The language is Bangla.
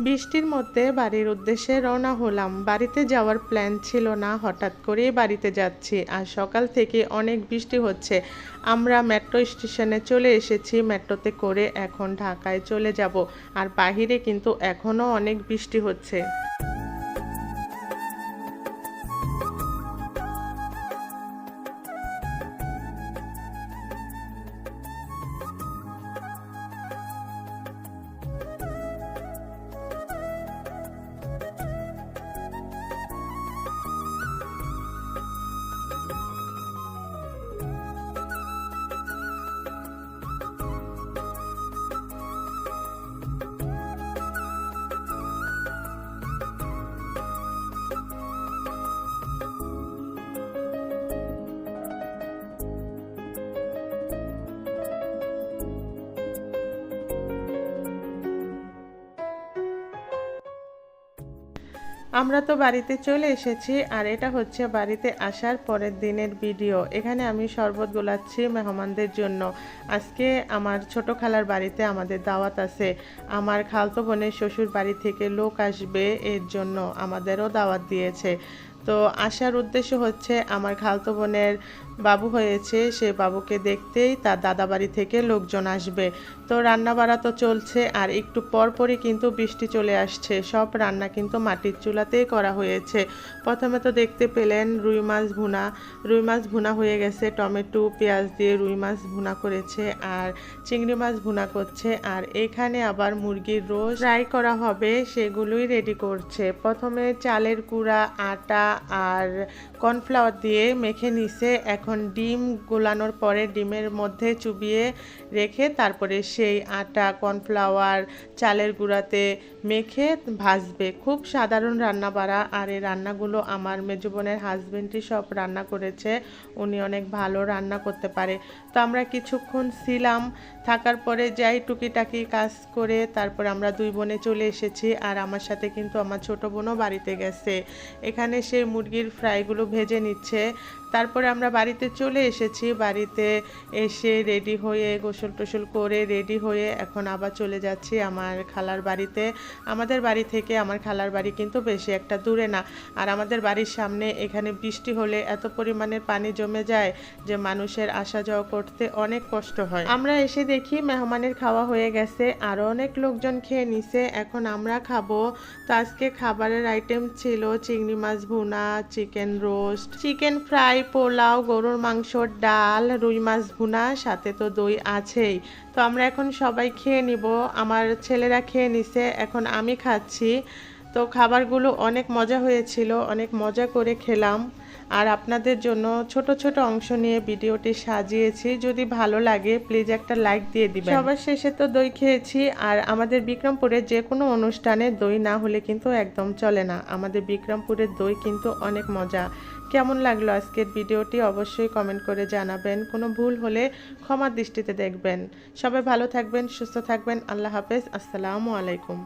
বৃষ্টির মধ্যে বাড়ির উদ্দেশ্যে রওনা হলাম। বাড়িতে যাওয়ার প্ল্যান ছিল না, হঠাৎ করেই বাড়িতে যাচ্ছি। আর সকাল থেকে অনেক বৃষ্টি হচ্ছে। আমরা মেট্রো স্টেশনে চলে এসেছি। মেট্রোতে করে এখন ঢাকায় চলে যাব। আর বাহিরে কিন্তু এখনও অনেক বৃষ্টি হচ্ছে। আমরা তো বাড়িতে চলে এসেছি আর এটা হচ্ছে বাড়িতে আসার পরের দিনের ভিডিও। এখানে আমি শরবত গোলাচ্ছি মেহমানদের জন্য। আজকে আমার ছোট খালার বাড়িতে আমাদের দাওয়াত আছে। আমার খালতো বোনের শ্বশুর বাড়ি থেকে লোক আসবে এর জন্য আমাদেরও দাওয়াত দিয়েছে। তো আসার উদ্দেশ্য হচ্ছে আমার খালতো বোনের বাবু হয়েছে, সে বাবুকে দেখতেই তার দাদা বাড়ি থেকে লোকজন আসবে। তো রান্না বাড়া তো চলছে, আর একটু পরপরই কিন্তু বৃষ্টি চলে আসছে। সব রান্না কিন্তু মাটির চুলাতেই করা হয়েছে। প্রথমে তো দেখতে পেলেন রুই মাছ ভুনা। রুই মাছ ভুনা হয়ে গেছে, টমেটো, পেঁয়াজ দিয়ে রুই মাছ ভুনা করেছে আর চিংড়ি মাছ ভুনা করছে। আর এখানে আবার মুরগির রোজ ফ্রাই করা হবে, সেগুলোই রেডি করছে। প্রথমে চালের গুঁড়া, আটা আর কর্নফ্লাওয়ার দিয়ে মেখে নিছে এখন ডিম গোলানোর পরে ডিমের মধ্যে চুবিয়ে রেখে তারপরে সেই আটা, কর্নফ্লাওয়ার, চালের গুঁড়াতে মেখে ভাজবে। খুব সাধারণ রান্না বাড়া আর এই রান্নাগুলো আমার মেজো বোনের হাজবেন্ডই সব রান্না করেছে। উনি অনেক ভালো রান্না করতে পারে। তো আমরা কিছুক্ষণ ছিলাম। থাকার পরে যাই টুকিটাকি কাজ করে তারপর আমরা দুই বোনে চলে এসেছি আর আমার সাথে কিন্তু আমার ছোট বোনও বাড়িতে গেছে। এখানে সেই মুরগির ফ্রাইগুলো ভেজে নিচ্ছে। তারপরে আমরা বাড়িতে চলে এসেছি। বাড়িতে এসে রেডি হয়ে গোসল টোসল করে রেডি হয়ে এখন আবার চলে যাচ্ছি আমার খালার বাড়িতে। আমাদের বাড়ি থেকে আমার খালার বাড়ি কিন্তু বেশি একটা দূরে না। আর আমাদের বাড়ির সামনে এখানে বৃষ্টি হলে এত পরিমাণের পানি জমে যায় যে মানুষের আসা যাওয়া করতে অনেক কষ্ট হয়। আমরা এসে দেখি মেহমানের খাওয়া হয়ে গেছে আরও অনেক লোকজন খেয়ে নিছে। এখন আমরা খাব। তো আজকে খাবারের আইটেম ছিল চিংড়ি মাছ ভুনা chicken roast chicken fry pulao, গরুর মাংস, ডাল, রুই মাছ ভুনা, সাথে তো দই আছেই। তো আমরা এখন সবাই খেয়ে নিব। আমার ছেলেরা খেয়ে নিছে। এখন আমি খাচ্ছি। তো খাবারগুলো অনেক মজা হয়েছিল, অনেক মজা করে খেলাম। আর আপনাদের জন্য ছোট ছোট অংশ নিয়ে ভিডিওটি সাজিয়েছি। যদি ভালো লাগে প্লিজ একটা লাইক দিয়ে দিবেন। সবার শেষে তো দই খেয়েছি। আর আমাদের বিক্রমপুরে যে কোনো অনুষ্ঠানে দই না হলে কিন্তু একদম চলে না। আমাদের বিক্রমপুরের দই কিন্তু অনেক মজা। কেমন লাগল আজকের ভিডিওটি অবশ্যই কমেন্ট করে জানাবেন। কোনো ভুল হলে ক্ষমার দৃষ্টিতে দেখবেন। সবাই ভালো থাকবেন, সুস্থ থাকবেন। আল্লাহ হাফেজ। আসসালামু আলাইকুম।